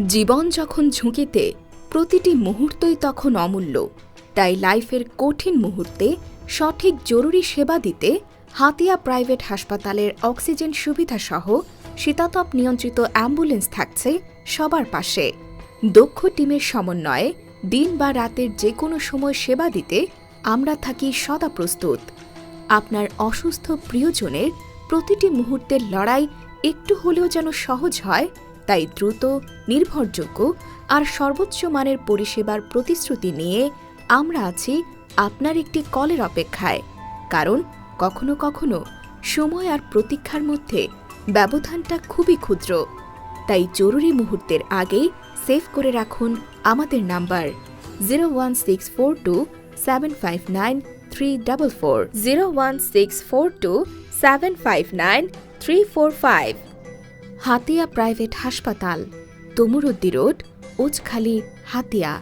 জীবন যখন ঝুঁকিতে, প্রতিটি মুহূর্তই তখন অমূল্য। তাই লাইফের কঠিন মুহূর্তে, সঠিক জরুরি সেবা দিতে, হাতিয়া প্রাইভেট হাসপাতালের অক্সিজেন সুবিধা সহ শীতাতপ নিয়ন্ত্রিত অ্যাম্বুলেন্স থাকছে সবার পাশে। দক্ষ টিমের সমন্বয়ে দিন বা রাতের যে কোনো সময় সেবা দিতে আমরা থাকি সদা প্রস্তুত। আপনার অসুস্থ প্রিয়জনের প্রতিটি মুহূর্তের লড়াই একটু হলেও যেন সহজ হয় তাই দ্রুত, নির্ভরযোগ্য আর সর্বোচ্চ মানের পরিষেবার প্রতিশ্রুতি নিয়ে আমরা আছি আপনার একটি কলের অপেক্ষায়। কারণ কখনো কখনো সময় আর প্রতীক্ষার মধ্যে ব্যবধানটা খুবই ক্ষুদ্র। তাই জরুরি মুহূর্তের আগেই সেভ করে রাখুন আমাদের number zero one six four two seven five nine three double four. Zero one six four two seven five nine three four five. Hatiya private হাসপাতাল তমুরুদ্দি রোড উচখালি হাতিয়া।